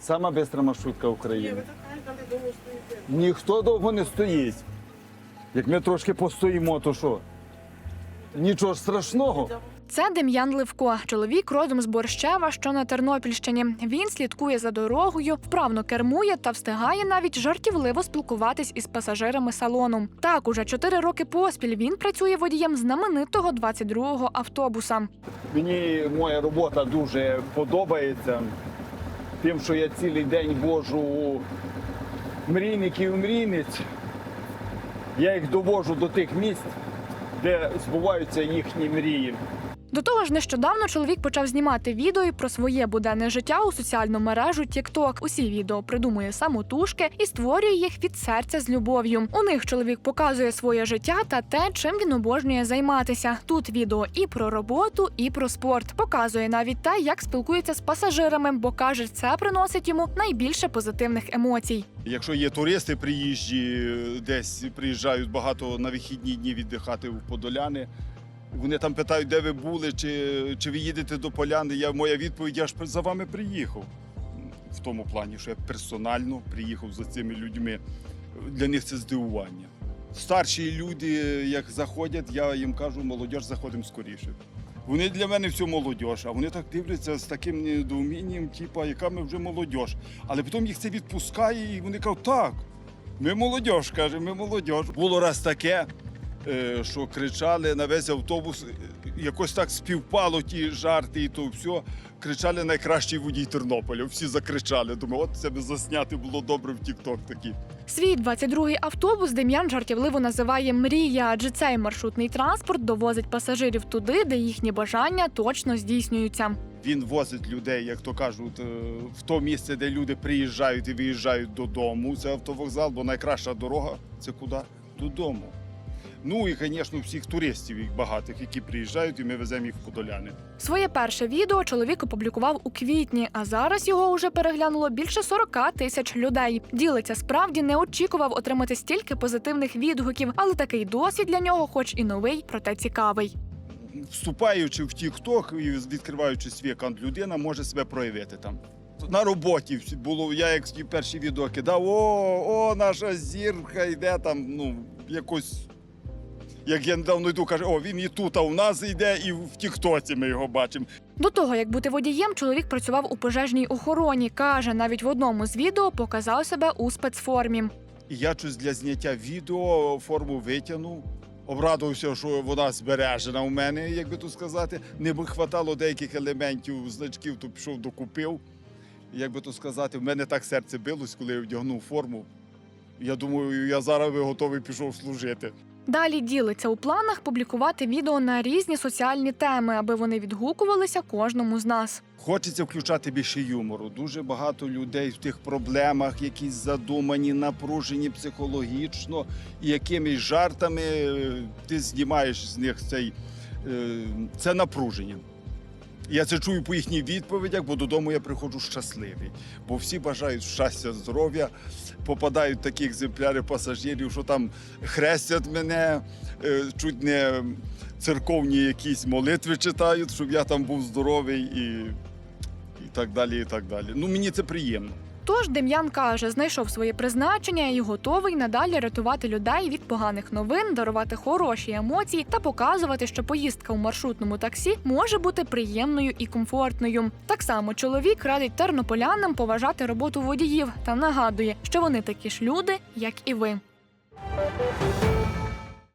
Сама швидка маршрутка України. Ніхто довго не стоїть. Як ми трошки постоїмо, то що? Нічого ж страшного. Це Дем'ян Ливко, чоловік родом з Борщева, що на Тернопільщині. Він слідкує за дорогою, вправно кермує та встигає навіть жартівливо спілкуватись із пасажирами салону. Так, уже чотири роки поспіль він працює водієм знаменитого 22-го автобуса. Мені моя робота дуже подобається. Тим, що я цілий день вожу у мрійників мрійниць. Я їх довожу до тих місць, де збуваються їхні мрії. До того ж, нещодавно чоловік почав знімати відео про своє буденне життя у соціальну мережу TikTok. Усі відео придумує самотужки і створює їх від серця з любов'ю. У них чоловік показує своє життя та те, чим він обожнює займатися. Тут відео і про роботу, і про спорт. Показує навіть те, як спілкується з пасажирами, бо каже, це приносить йому найбільше позитивних емоцій. Якщо є туристи приїжджі, десь приїжджають багато на вихідні дні віддихати в Подоляни. Вони там питають, де ви були, чи, чи ви їдете до Поляни. Я, моя відповідь, я ж за вами приїхав. В тому плані, що я персонально приїхав за цими людьми. Для них це здивування. Старші люди, як заходять, я їм кажу, молодь, заходимо скоріше. Вони для мене все молодь, а вони так дивляться з таким недоумінням, типу, яка ми вже молодь. Але потім їх це відпускає, і вони кажуть, так, ми молодь, каже, ми молодь. Було раз таке, що кричали на весь автобус, е, якось так співпало ті жарти і то все. Кричали найкращий водій Тернополя. Всі закричали. Думаю, от це би засняти було добре в Тік-Ток такий. Свій 22-й автобус Дем'ян жартівливо називає мрія, адже цей маршрутний транспорт довозить пасажирів туди, де їхні бажання точно здійснюються. Він возить людей, як то кажуть, е, в то місце, де люди приїжджають і виїжджають додому. Це автовокзал, бо найкраща дорога це куди? Додому. Ну і, звісно, всіх туристів їх багатих, які приїжджають, і ми веземо їх в Подоляни. Своє перше відео чоловік опублікував у квітні, а зараз його уже переглянуло більше 40 тисяч людей. Ділиться справді не очікував отримати стільки позитивних відгуків, але такий досвід для нього, хоч і новий, проте цікавий. Вступаючи в TikTok і відкриваючи свій аккаунт, людина може себе проявити там. На роботі було, я як перші відео кидав, о, о, наша зірка йде там, ну, якось. Як я недавно йду, каже, о, він і тут, а у нас йде, і в Тіктоці ми його бачимо. До того як бути водієм, чоловік працював у пожежній охороні. каже, навіть в одному з відео показав себе у спецформі. І я щось для зняття відео форму витягнув. Обрадувався, що вона збережена у мене, як би то сказати. Не вистачало деяких елементів, значків, то пішов докупив. Як би то сказати, в мене так серце билось, коли я вдягнув форму. Я думаю, я зараз би готовий пішов служити. Далі ділиться у планах публікувати відео на різні соціальні теми, аби вони відгукувалися кожному з нас. Хочеться включати більше юмору. Дуже багато людей в тих проблемах, якісь задумані, напружені психологічно, і якимись жартами е, ти знімаєш з них цей, е, це напруження. Я це чую по їхніх відповідях, бо додому я приходжу щасливий. Бо всі бажають щастя, здоров'я, попадають такі екземпляри пасажирів, що там хрестять мене, е, чуть не церковні якісь молитви читають, щоб я там був здоровий і, і так далі. і так далі. Ну, мені це приємно. Тож Дем'ян каже, знайшов своє призначення і готовий надалі рятувати людей від поганих новин, дарувати хороші емоції та показувати, що поїздка у маршрутному таксі може бути приємною і комфортною. Так само чоловік радить тернополянам поважати роботу водіїв та нагадує, що вони такі ж люди, як і ви.